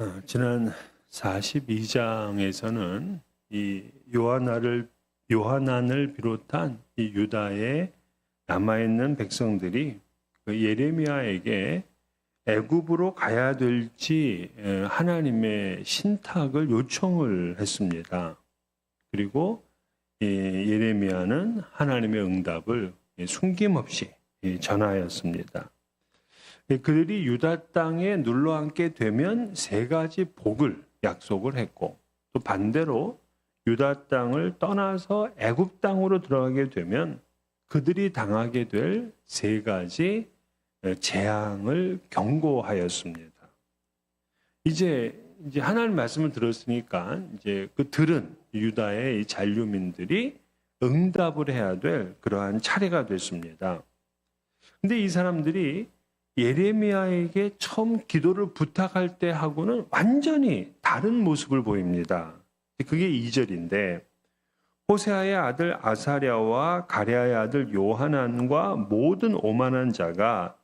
어, 지난 42장에서는 이 요하나를 요하난을 비롯한 이 유다의 남아 있는 백성들이 그 예레미야에게 애굽으로 가야 될지 에, 하나님의 신탁을 요청을 했습니다. 그리고 이 예레미야는 하나님의 응답을 숨김없이 이 전하였습니다. 그들이 유다 땅에 눌러 앉게 되면 세 가지 복을 약속을 했고 또 반대로 유다 땅을 떠나서 애굽 땅으로 들어가게 되면 그들이 당하게 될 세 가지 재앙을 경고하였습니다. 이제 이제 하나님 말씀을 들었으니까 이제 그 들은 유다의 이 잔류민들이 응답을 해야 될 그러한 차례가 됐습니다. 근데 이 사람들이 예레미야에게 처음 기도를 부탁할 때 하고는 완전히 다른 모습을 보입니다. 그게 2절인데 호세아의 아들 아사랴와 가랴의 아들 요하난과 모든 오만한 자가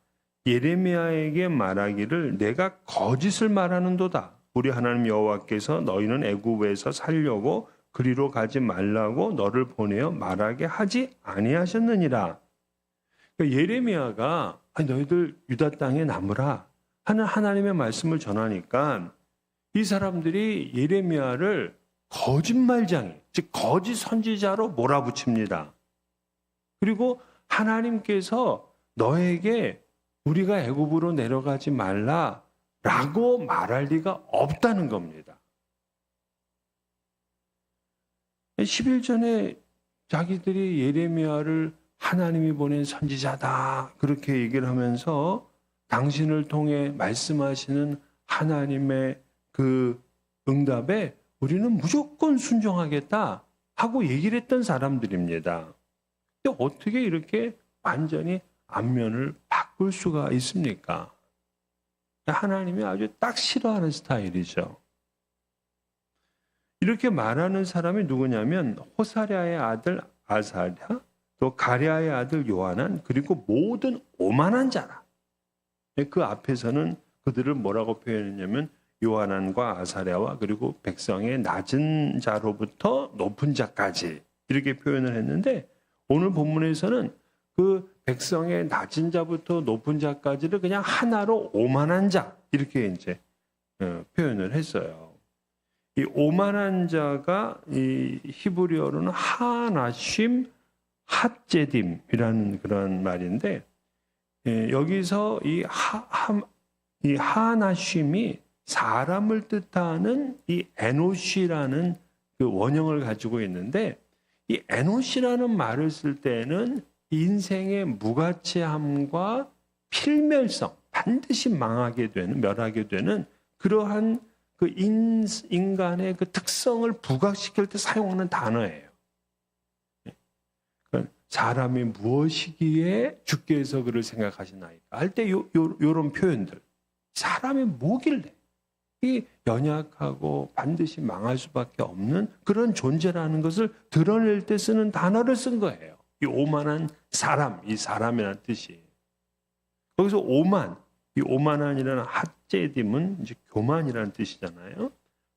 예레미야에게 말하기를 내가 거짓을 말하는도다. 우리 하나님 여호와께서 너희는 애굽에서 살려고 그리로 가지 말라고 너를 보내어 말하게 하지 아니하셨느니라. 그러니까 예레미야가 아니, 너희들 유다 땅에 남으라 하는 하나님의 말씀을 전하니까 이 사람들이 예레미야를 거짓말장이 즉 거짓 선지자로 몰아붙입니다. 그리고 하나님께서 너에게 우리가 애굽으로 내려가지 말라라고 말할 리가 없다는 겁니다. 10일 전에 자기들이 예레미야를 하나님이 보낸 선지자다. 그렇게 얘기를 하면서 당신을 통해 말씀하시는 하나님의 그 응답에 우리는 무조건 순종하겠다 하고 얘기를 했던 사람들입니다. 근데 어떻게 이렇게 완전히 안면을 바꿀 수가 있습니까? 하나님이 아주 딱 싫어하는 스타일이죠. 이렇게 말하는 사람이 누구냐면 호사랴의 아들 아사랴, 또 가랴의 아들 요하난 그리고 모든 오만한 자라. 그 앞에서는 그들을 뭐라고 표현했냐면 요하난과 아사랴와 그리고 백성의 낮은 자로부터 높은 자까지 이렇게 표현을 했는데 오늘 본문에서는 그 백성의 낮은 자부터 높은 자까지를 그냥 하나로 오만한 자 이렇게 이제 어, 표현을 했어요. 이 오만한 자가 이 히브리어로는 하나심 핫제딤이라는 그런 말인데 예, 여기서 이, 하, 하, 이 하나심이 사람을 뜻하는 이 에노시라는 그 원형을 가지고 있는데 이 에노시라는 말을 쓸 때는 인생의 무가치함과 필멸성 반드시 망하게 되는 멸하게 되는 그러한 그 인, 인간의 그 특성을 부각시킬 때 사용하는 단어예요. 사람이 무엇이기에 주께서 그를 생각하시나이까 할 때 요런 표현들 사람이 뭐길래 이 연약하고 반드시 망할 수밖에 없는 그런 존재라는 것을 드러낼 때 쓰는 단어를 쓴 거예요. 이 오만한 사람, 이 사람이라는 뜻이. 거기서 오만, 이 오만한이라는 핫제딤은 이제 교만이라는 뜻이잖아요.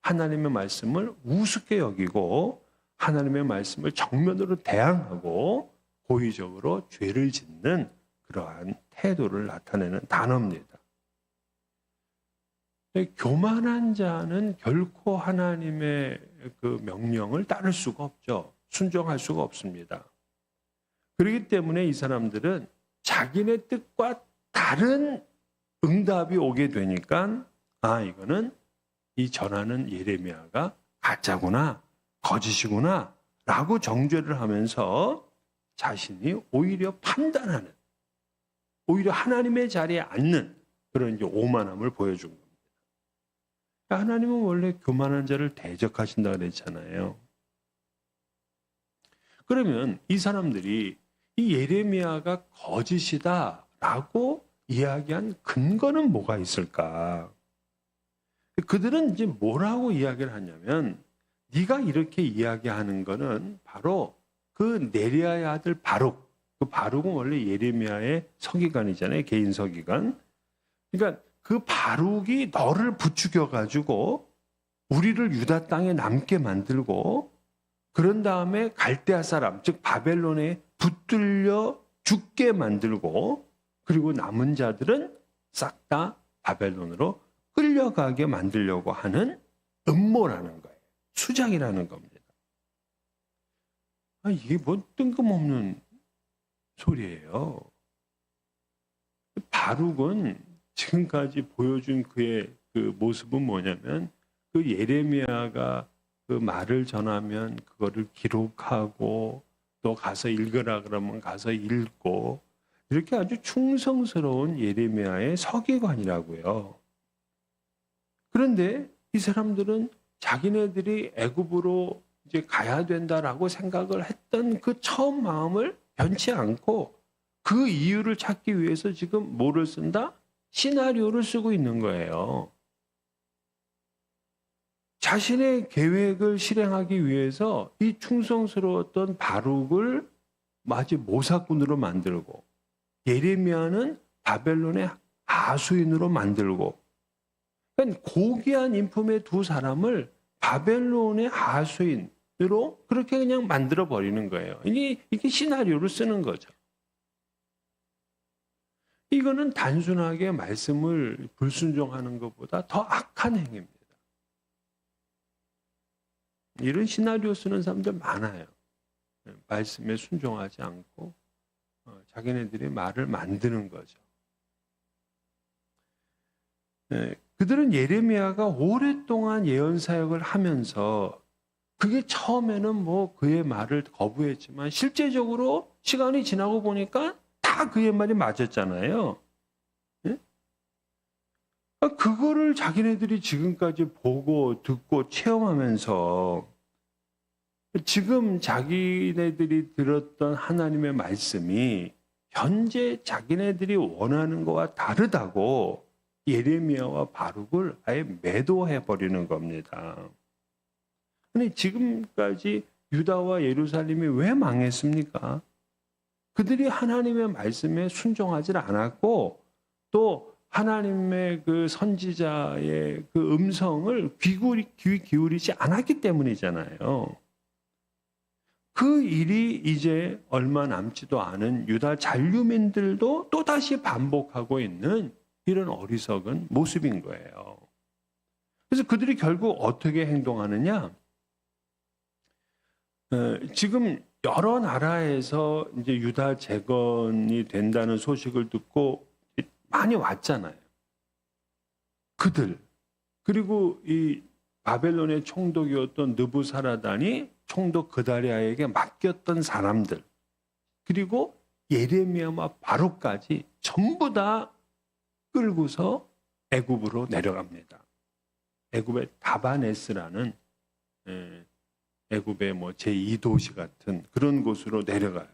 하나님의 말씀을 우습게 여기고 하나님의 말씀을 정면으로 대항하고 고의적으로 죄를 짓는 그러한 태도를 나타내는 단어입니다. 교만한 자는 결코 하나님의 그 명령을 따를 수가 없죠. 순종할 수가 없습니다. 그렇기 때문에 이 사람들은 자기네 뜻과 다른 응답이 오게 되니까 아 이거는 이 전하는 예레미야가 가짜구나 거짓이구나 라고 정죄를 하면서 자신이 오히려 판단하는 오히려 하나님의 자리에 앉는 그런 이제 오만함을 보여준 겁니다. 하나님은 원래 교만한 자를 대적하신다 그랬잖아요. 그러면 이 사람들이 이 예레미야가 거짓이다라고 이야기한 근거는 뭐가 있을까? 그들은 이제 뭐라고 이야기를 하냐면 네가 이렇게 이야기하는 거는 바로 그 네리아의 아들 바룩. 그 바룩은 원래 예레미야의 서기관이잖아요. 개인 서기관. 그러니까 그 바룩이 너를 부추겨 가지고 우리를 유다 땅에 남게 만들고 그런 다음에 갈대아 사람 즉 바벨론에 붙들려 죽게 만들고 그리고 남은 자들은 싹 다 바벨론으로 끌려가게 만들려고 하는 음모라는 거예요. 수작이라는 겁니다. 아, 이게 뭐 뜬금없는 소리예요. 바룩은 지금까지 보여준 그의 그 모습은 뭐냐면 그 예레미야가 그 말을 전하면 그거를 기록하고 또 가서 읽으라 그러면 가서 읽고 이렇게 아주 충성스러운 예레미야의 서기관이라고요. 그런데 이 사람들은 자기네들이 애굽으로 이제 가야 된다라고 생각을 했던 그 처음 마음을 변치 않고 그 이유를 찾기 위해서 지금 뭐를 쓴다? 시나리오를 쓰고 있는 거예요. 자신의 계획을 실행하기 위해서 이 충성스러웠던 바룩을 마치 모사꾼으로 만들고 예레미야는 바벨론의 아수인으로 만들고 그러니까 고귀한 인품의 두 사람을 바벨론의 아수인으 로 그렇게 그냥 만들어 버리는 거예요. 이게 이게 시나리오를 쓰는 거죠. 이거는 단순하게 말씀을 불순종하는 것보다 더 악한 행위입니다. 이런 시나리오 쓰는 사람들 많아요. 말씀에 순종하지 않고 어, 자기네들이 말을 만드는 거죠. 네, 그들은 예레미야가 오랫동안 예언 사역을 하면서 그게 처음에는 뭐 그의 말을 거부했지만 실제적으로 시간이 지나고 보니까 다 그의 말이 맞았잖아요. 예? 아, 그거를 자기네들이 지금까지 보고 듣고 체험하면서 지금 자기네들이 들었던 하나님의 말씀이 현재 자기네들이 원하는 것과 다르다고 예레미야와 바룩을 아예 매도해 버리는 겁니다. 근데 지금까지 유다와 예루살렘이 왜 망했습니까? 그들이 하나님의 말씀에 순종하지 않았고 또 하나님의 그 선지자의 그 음성을 귀 기울이지 않았기 때문이잖아요. 그 일이 이제 얼마 남지도 않은 유다 잔류민들도 또다시 반복하고 있는 이런 어리석은 모습인 거예요. 그래서 그들이 결국 어떻게 행동하느냐? 어, 지금 여러 나라에서 이제 유다 재건이 된다는 소식을 듣고 많이 왔잖아요. 그들 그리고 이 바벨론의 총독이었던 느부사라단이 총독 그다리아에게 맡겼던 사람들 그리고 예레미야와 바로까지 전부 다 끌고서 애굽으로 내려갑니다. 애굽의 다바네스라는 예, 애굽의 뭐 제2도시 같은 그런 곳으로 내려가요.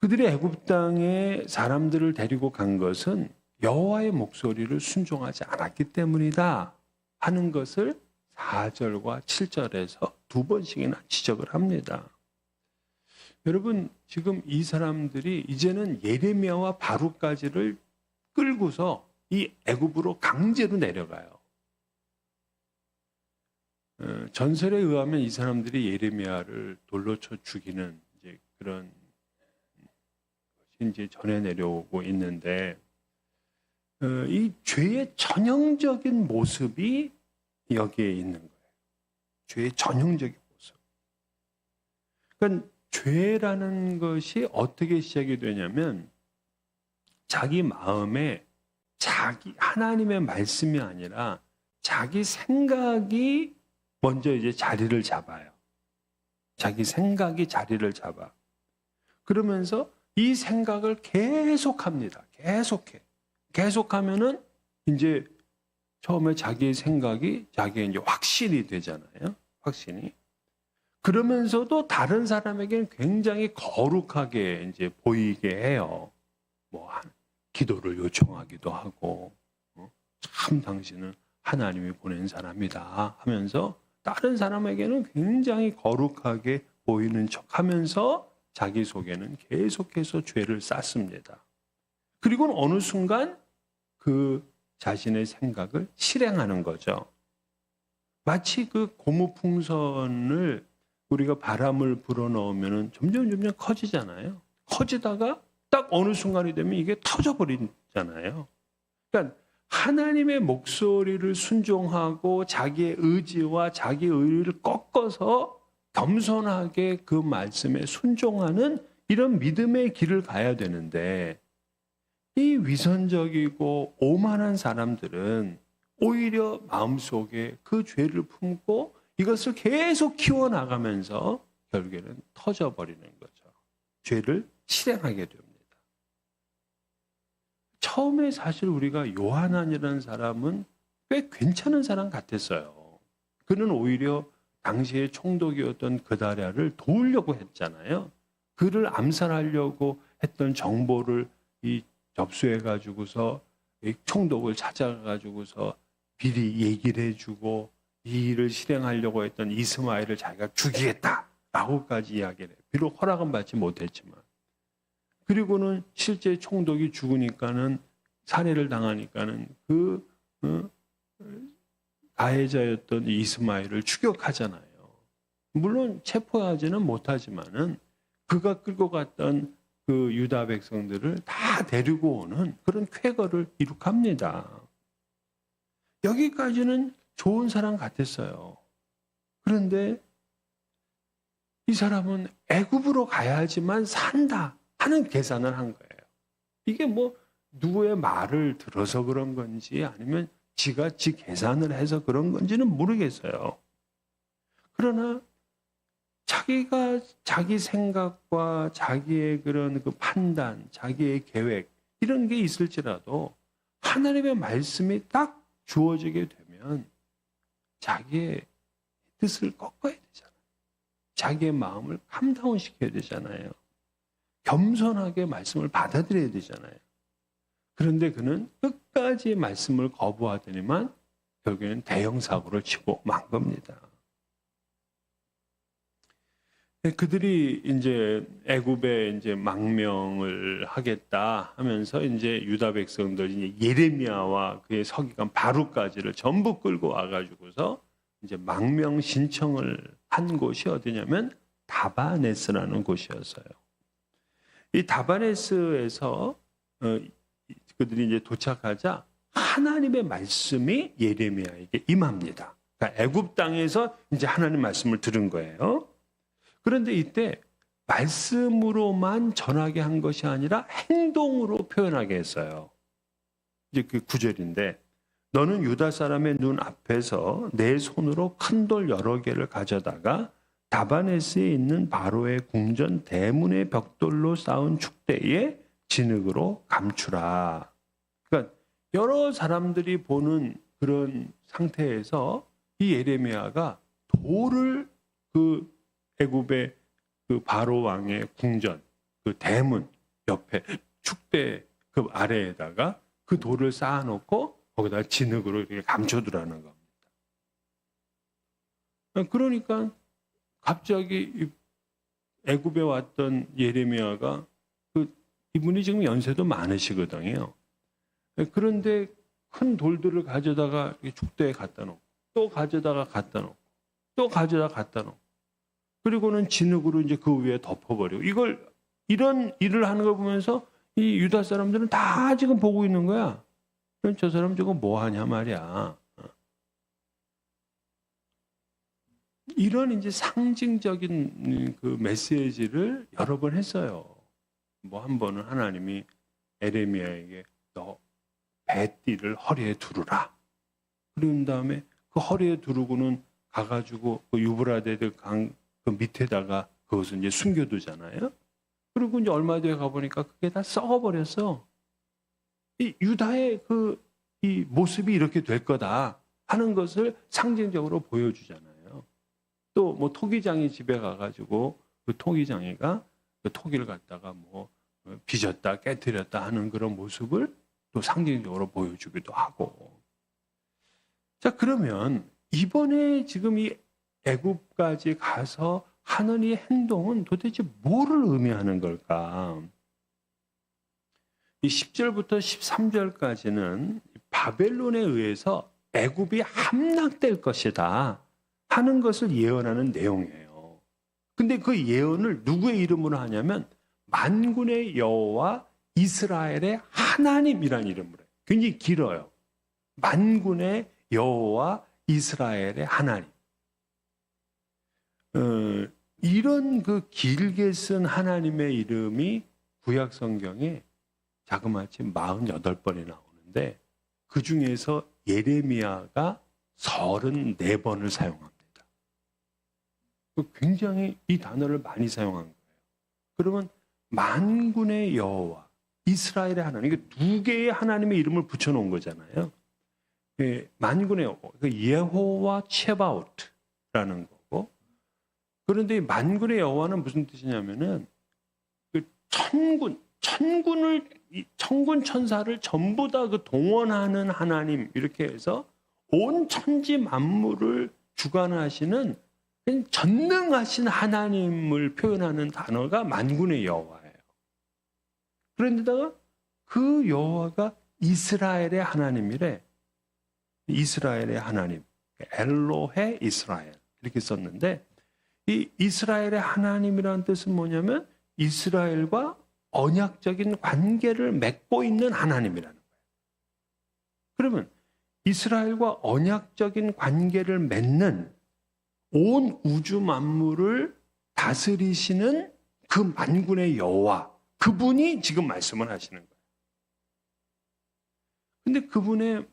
그들이 애굽 땅에 사람들을 데리고 간 것은 여호와의 목소리를 순종하지 않았기 때문이다 하는 것을 4절과 7절에서 두 번씩이나 지적을 합니다. 여러분 지금 이 사람들이 이제는 예레미야와 바룩까지를 끌고서 이 애굽으로 강제로 내려가요. 어, 전설에 의하면 이 사람들이 예레미야를 돌로 쳐 죽이는 이제 그런 것이 이제 전해 내려오고 있는데 어, 이 죄의 전형적인 모습이 여기에 있는 거예요. 죄의 전형적인 모습. 그러니까 죄라는 것이 어떻게 시작이 되냐면 자기 마음에 자기 하나님의 말씀이 아니라 자기 생각이 먼저 이제 자리를 잡아요. 자기 생각이 자리를 잡아. 그러면서 이 생각을 계속합니다. 계속해. 계속하면은 이제 처음에 자기의 생각이 자기의 이제 확신이 되잖아요. 확신이. 그러면서도 다른 사람에게는 굉장히 거룩하게 이제 보이게 해요. 뭐 기도를 요청하기도 하고 어? 참 당신은 하나님이 보낸 사람이다 하면서 다른 사람에게는 굉장히 거룩하게 보이는 척 하면서 자기 속에는 계속해서 죄를 쌓습니다. 그리고는 어느 순간 그 자신의 생각을 실행하는 거죠. 마치 그 고무풍선을 우리가 바람을 불어넣으면 점점 점점 커지잖아요. 커지다가 딱 어느 순간이 되면 이게 터져버리잖아요. 그러니까 하나님의 목소리를 순종하고 자기의 의지와 자기의 의를 꺾어서 겸손하게 그 말씀에 순종하는 이런 믿음의 길을 가야 되는데 이 위선적이고 오만한 사람들은 오히려 마음속에 그 죄를 품고 이것을 계속 키워나가면서 결국에는 터져버리는 거죠. 죄를 실행하게 됩니다. 처음에 사실 우리가 요한안이라는 사람은 꽤 괜찮은 사람 같았어요. 그는 오히려 당시에 총독이었던 그다랴를 도우려고 했잖아요. 그를 암살하려고 했던 정보를 이 접수해 가지고서 이 총독을 찾아가 가지고서 미리 얘기를 해주고 이 일을 실행하려고 했던 이스마엘을 자기가 죽이겠다라고까지 이야기를 해요. 비록 허락은 받지 못했지만 그리고는 실제 총독이 죽으니까는 살해를 당하니까는 그 어, 가해자였던 이스마엘을 추격하잖아요. 물론 체포하지는 못하지만은 그가 끌고 갔던 그 유다 백성들을 다 데리고 오는 그런 쾌거를 이룩합니다. 여기까지는 좋은 사람 같았어요. 그런데 이 사람은 애굽으로 가야지만 산다 하는 계산을 한 거예요. 이게 뭐 누구의 말을 들어서 그런 건지 아니면 지가 지 계산을 해서 그런 건지는 모르겠어요. 그러나 자기가 자기 생각과 자기의 그런 그 판단, 자기의 계획 이런 게 있을지라도 하나님의 말씀이 딱 주어지게 되면 자기의 뜻을 꺾어야 되잖아요. 자기의 마음을 캄다운 시켜야 되잖아요. 겸손하게 말씀을 받아들여야 되잖아요. 그런데 그는 끝까지 말씀을 거부하더니만 결국에는 대형 사고를 치고 만 겁니다. 네, 그들이 이제 애굽에 이제 망명을 하겠다 하면서 이제 유다 백성들 이제 예레미야와 그의 서기관 바루까지를 전부 끌고 와가지고서 이제 망명 신청을 한 곳이 어디냐면 다바네스라는 곳이었어요. 이 다바네스에서 어, 그들이 이제 도착하자 하나님의 말씀이 예레미야에게 임합니다. 그러니까 애굽 땅에서 이제 하나님 말씀을 들은 거예요. 그런데 이때 말씀으로만 전하게 한 것이 아니라 행동으로 표현하게 했어요. 이제 그 구절인데 너는 유다 사람의 눈 앞에서 내 손으로 큰 돌 여러 개를 가져다가 다바네스에 있는 바로의 궁전 대문의 벽돌로 쌓은 축대에 진흙으로 감추라. 그러니까 여러 사람들이 보는 그런 상태에서 이 예레미야가 돌을 그 애굽의 그 바로 왕의 궁전 그 대문 옆에 축대 그 아래에다가 그 돌을 쌓아놓고 거기다 진흙으로 이렇게 감춰두라는 겁니다. 그러니까 갑자기 애굽에 왔던 예레미야가 그 이분이 지금 연세도 많으시거든요. 그런데 큰 돌들을 가져다가 축대에 갖다 놓고 또 가져다가 갖다 놓고 또 가져다 갖다 놓고 그리고는 진흙으로 이제 그 위에 덮어버리고 이걸 이런 일을 하는 걸 보면서 이 유다 사람들은 다 지금 보고 있는 거야. 그럼 저 사람 지금 뭐 하냐 말이야. 이런 이제 상징적인 그 메시지를 여러 번 했어요. 뭐 한 번은 하나님이 에레미야에게 너 배띠를 허리에 두르라. 그런 다음에 그 허리에 두르고는 가가지고 그 유브라데드 강 그 밑에다가 그것을 이제 숨겨두잖아요. 그리고 이제 얼마 뒤에 가보니까 그게 다 썩어버렸어. 이 유다의 그 이 모습이 이렇게 될 거다 하는 것을 상징적으로 보여주잖아요. 또 뭐 토기장이 집에 가가지고 그 토기장이가 그 토기를 갖다가 뭐 빚었다 깨뜨렸다 하는 그런 모습을 또 상징적으로 보여주기도 하고. 자 그러면 이번에 지금 이 애굽까지 가서 하는 이 행동은 도대체 뭐를 의미하는 걸까? 이 10절부터 13절까지는 바벨론에 의해서 애굽이 함락될 것이다 하는 것을 예언하는 내용이에요. 근데 그 예언을 누구의 이름으로 하냐면 만군의 여호와 이스라엘의 하나님이란 이름으로 해요. 굉장히 길어요. 만군의 여호와 이스라엘의 하나님. 어, 이런 그 길게 쓴 하나님의 이름이 구약 성경에 자그마치 48번이 나오는데 그 중에서 예레미야가 34번을 사용합니다. 그 굉장히 이 단어를 많이 사용한 거예요. 그러면 만군의 여호와 이스라엘의 하나님 두 개의 하나님의 이름을 붙여 놓은 거잖아요. 예, 만군의 여호와 그 예호와 체바우트라는 거고 그런데 이 만군의 여호와는 무슨 뜻이냐면은 그 천군 천군을 이 천군 천사를 전부 다 그 동원하는 하나님 이렇게 해서 온 천지 만물을 주관하시는 전능하신 하나님을 표현하는 단어가 만군의 여호와예요. 그런데다가 그 여호와가 이스라엘의 하나님이래. 이스라엘의 하나님. 엘로헤 이스라엘. 이렇게 썼는데 이 이스라엘의 하나님이라는 뜻은 뭐냐면 이스라엘과 언약적인 관계를 맺고 있는 하나님이라는 거예요. 그러면 이스라엘과 언약적인 관계를 맺는 온 우주 만물을 다스리시는 그 만군의 여호와 그분이 지금 말씀을 하시는 거예요. 근데 그분의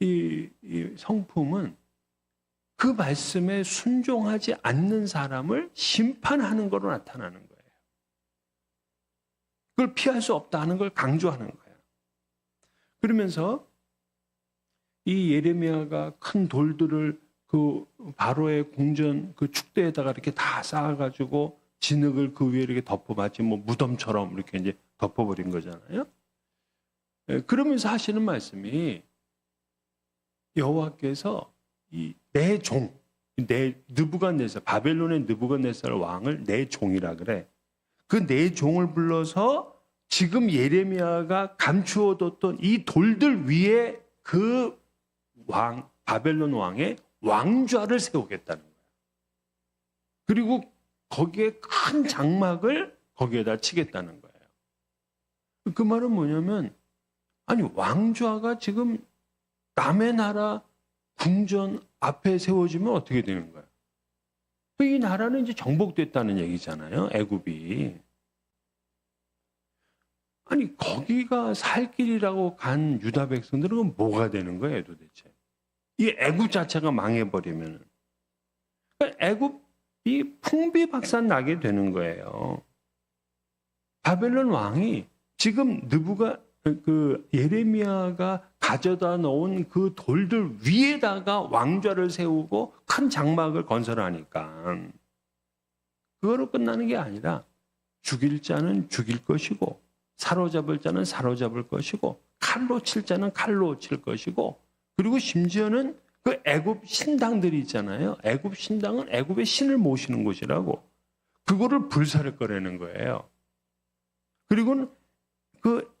이, 이 성품은 그 말씀에 순종하지 않는 사람을 심판하는 거로 나타나는 거예요. 그걸 피할 수 없다는 걸 강조하는 거예요. 그러면서 이 예레미야가 큰 돌들을 그 바로의 궁전 그 축대에다가 이렇게 다 쌓아가지고 진흙을 그 위에 이렇게 덮어 마치 뭐 무덤처럼 이렇게 이제 덮어버린 거잖아요. 예, 그러면서 하시는 말씀이 여호와께서 이 내 종, 내 느부갓네살 바벨론의 느부갓네살 왕을 내 종이라 그래. 그 내 종을 불러서 지금 예레미야가 감추어뒀던 이 돌들 위에 그 왕 바벨론 왕의 왕좌를 세우겠다는 거예요. 그리고 거기에 큰 장막을 거기에다 치겠다는 거예요. 그 말은 뭐냐면 아니 왕좌가 지금 남의 나라 궁전 앞에 세워지면 어떻게 되는 거예요? 이 나라는 이제 정복됐다는 얘기잖아요. 애굽이. 아니 거기가 살 길이라고 간 유다 백성들은 뭐가 되는 거예요, 도대체? 이 애굽 자체가 망해버리면 그러니까 애굽이 풍비박산 나게 되는 거예요. 바벨론 왕이 지금 느부가 그 예레미야가 가져다 놓은 그 돌들 위에다가 왕좌를 세우고 큰 장막을 건설하니까 그거로 끝나는 게 아니라 죽일 자는 죽일 것이고 사로잡을 자는 사로잡을 것이고 칼로 칠 자는 칼로 칠 것이고 그리고 심지어는 그 애굽 신당들이 있잖아요. 애굽 신당은 애굽의 신을 모시는 곳이라고 그거를 불사를 거라는 거예요. 그리고는 그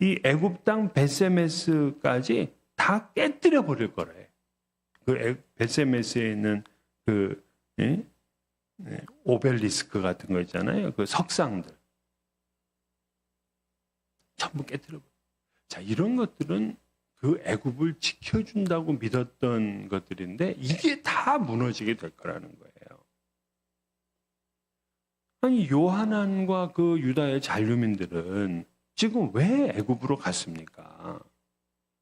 이 애굽 땅 베세메스까지 다 깨뜨려 버릴 거래. 그 베세메스에 있는 그 예? 예, 오벨리스크 같은 거 있잖아요. 그 석상들 전부 깨뜨려. 자 이런 것들은 그 애굽을 지켜준다고 믿었던 것들인데 이게 다 무너지게 될 거라는 거예요. 아니 요하난과 그 유다의 잔류민들은 지금 왜 애굽으로 갔습니까?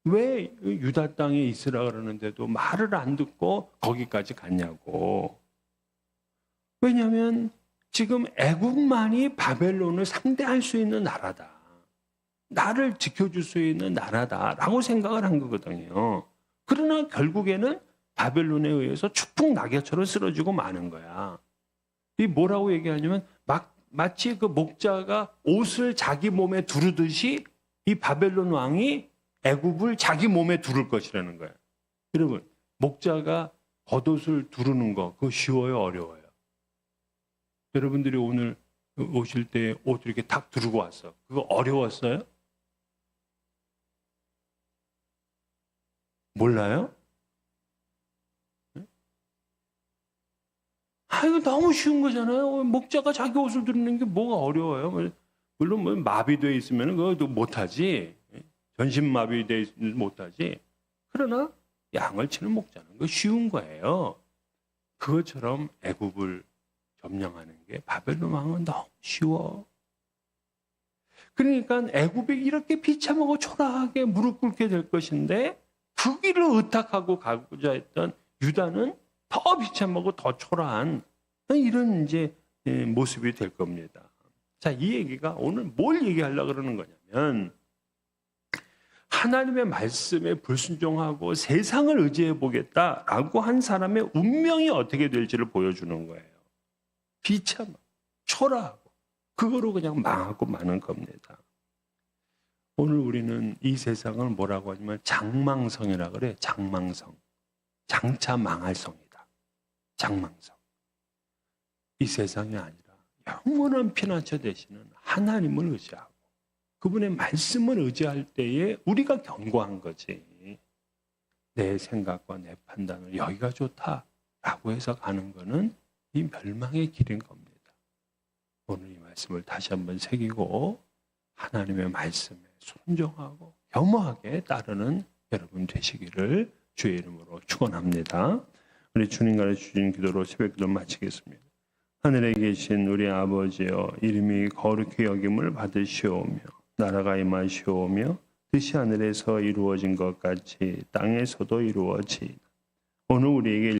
왜 유다 땅에 있으라 그러는데도 말을 안 듣고 거기까지 갔냐고. 왜냐하면 지금 애굽만이 바벨론을 상대할 수 있는 나라다. 나를 지켜줄 수 있는 나라다라고 생각을 한 거거든요. 그러나 결국에는 바벨론에 의해서 축풍 낙엽처럼 쓰러지고 마는 거야. 이 뭐라고 얘기하냐면 막 마치 그 목자가 옷을 자기 몸에 두르듯이 이 바벨론 왕이 애굽을 자기 몸에 두를 것이라는 거예요. 여러분, 목자가 겉옷을 두르는 거 그거 쉬워요, 어려워요? 여러분들이 오늘 오실 때 옷 이렇게 탁 두르고 왔어. 그거 어려웠어요? 몰라요? 아, 이거 너무 쉬운 거잖아요. 목자가 자기 옷을 드리는 게 뭐가 어려워요. 뭐, 물론 뭐 마비돼 있으면 그것도 못하지. 전신 마비돼 있으면 못하지. 그러나 양을 치는 목자는 거 쉬운 거예요. 그것처럼 애굽을 점령하는 게 바벨론 왕은 너무 쉬워. 그러니까 애굽이 이렇게 비참하고 초라하게 무릎 꿇게 될 것인데 그 길을 의탁하고 가고자 했던 유다는 더 비참하고 더 초라한 이런 이제 예, 모습이 될 겁니다. 자, 이 얘기가 오늘 뭘 얘기하려고 그러는 거냐면 하나님의 말씀에 불순종하고 세상을 의지해 보겠다라고 한 사람의 운명이 어떻게 될지를 보여주는 거예요. 비참, 초라하고 그거로 그냥 망하고 마는 겁니다. 오늘 우리는 이 세상을 뭐라고 하냐면 장망성이라 그래. 장망성. 장차 망할 성이다. 장망성. 이 세상이 아니라 영원한 피난처 되시는 하나님을 의지하고 그분의 말씀을 의지할 때에 우리가 견고한 거지. 내 생각과 내 판단을 여기가 좋다라고 해서 가는 거는 이 멸망의 길인 겁니다. 오늘 이 말씀을 다시 한번 새기고 하나님의 말씀에 순종하고 겸허하게 따르는 여러분 되시기를 주의 이름으로 축원합니다. 우리 주님 가르쳐 주신 기도로 새벽 기도 마치겠습니다. 하늘에 계신 우리 아버지여 이름이 거룩히 여김을 받으시오며 나라가 임하시오며 뜻이 하늘에서 이루어진 것 같이 땅에서도 이루어지이다. 오늘 우리에게